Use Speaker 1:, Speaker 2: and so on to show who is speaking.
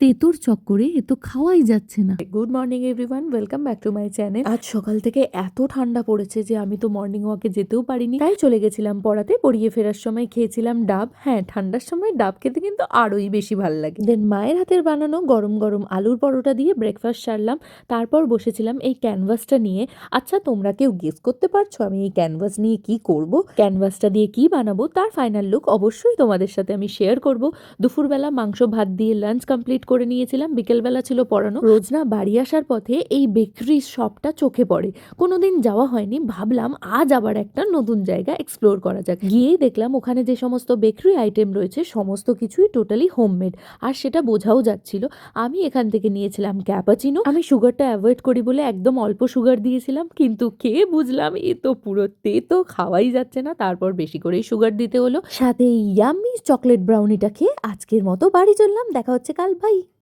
Speaker 1: তেতোর চক্করে এ তো খাওয়াই যাচ্ছে না।
Speaker 2: Good morning everyone welcome back to my channel আজ সকাল থেকে এত ঠান্ডা পড়েছে যে আমি তো মর্নিং ওয়াকে যেতেও পারিনি। তাই চলে গেছিলাম পড়াতে। পড়িয়ে ফেরার সময় খেয়েছিলাম ডাব। হ্যাঁ ঠান্ডার সময় ডাব খেতে কিন্তু আরোই বেশি ভালো লাগে। দেন মায়ের হাতের বানানো গরম গরম আলুর পরোটা দিয়ে ব্রেকফাস্ট সারলাম। তারপর বসেছিলাম এই ক্যানভাসটা নিয়ে। আচ্ছা তোমরা কেউ গেস করতে পারছ আমি এই ক্যানভাস নিয়ে কি করব? ক্যানভাসটা দিয়ে কি বানাবো? তার ফাইনাল লুক অবশ্যই তোমাদের সাথে আমি শেয়ার করব। দুপুরবেলা মাংস ভাত দিয়ে লাঞ্চ কমপ্লিট করে নিয়েছিলাম, বিকেলবেলা ছিল পড়ানো। রোজ না বাড়ি আসার পথে এই বেকারি শপটা চোখে পড়ে। কোনোদিন যাওয়া হয়নি, ভাবলাম আজ আবার একটা নতুন জায়গা এক্সপ্লোর করা যাক। গিয়েই দেখলাম ওখানে যে সমস্ত বেকারি আইটেম রয়েছে, সমস্ত কিছুই টোটালি হোমমেড আর সেটা বোঝাও যাচ্ছিল, আমি এখান থেকে নিয়েছিলাম ক্যাপাচিনো আমি সুগারটা অ্যাভয়েড করি বলে একদম অল্প সুগার দিয়েছিলাম, কিন্তু কে বুঝলাম, এ তো পুরো তে তো খাওয়াই যাচ্ছে না, তারপর বেশি করেই সুগার দিতে হলো। সাথে ইয়াম্মি চকলেট ব্রাউনিটা খেয়ে আজকের মতো বাড়ি চললাম, দেখা হচ্ছে কাল বাই